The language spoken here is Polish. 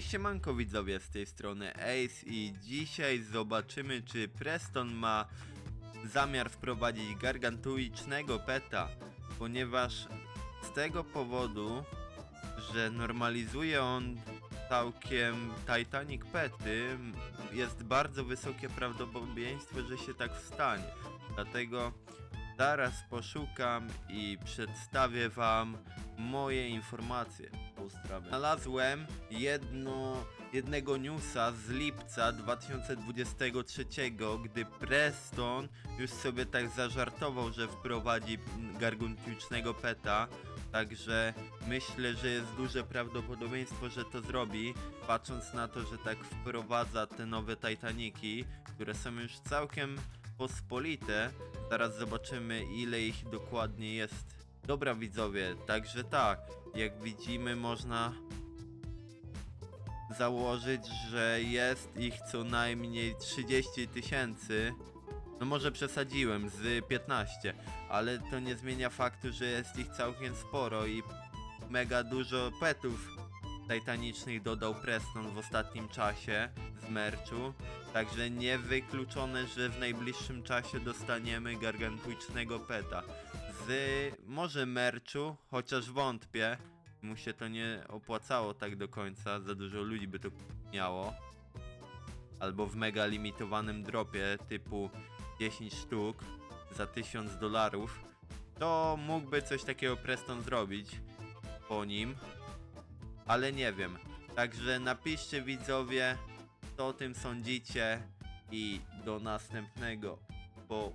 Siemanko widzowie z tej strony Ace i dzisiaj zobaczymy czy Preston ma zamiar wprowadzić gargantuicznego peta, ponieważ z tego powodu, że normalizuje on całkiem Titanic pety, jest bardzo wysokie prawdopodobieństwo, że się tak stanie. Dlatego zaraz poszukam i przedstawię wam moje informacje po sprawie. Znalazłem jedno, jednego newsa z lipca 2023, gdy Preston już sobie tak zażartował, że wprowadzi gargantuicznego peta. Także myślę, że jest duże prawdopodobieństwo, że to zrobi, patrząc na to, że tak wprowadza te nowe Titaniki, które są już całkiem pospolite. Zaraz zobaczymy, ile ich dokładnie jest. Dobra widzowie, także tak, jak widzimy można założyć, że jest ich co najmniej 30 tysięcy. No może przesadziłem z 15, ale to nie zmienia faktu, że jest ich całkiem sporo i mega dużo petów titanicznych dodał Preston w ostatnim czasie z merchu. Także niewykluczone, że w najbliższym czasie dostaniemy gargantuicznego peta. Z może merchu, chociaż wątpię. Mu się to nie opłacało tak do końca, za dużo ludzi by to miało. Albo w mega limitowanym dropie typu 10 sztuk za 1000 dolarów. To mógłby coś takiego Preston zrobić po nim. Ale nie wiem. Także napiszcie widzowie, co o tym sądzicie i do następnego. Bo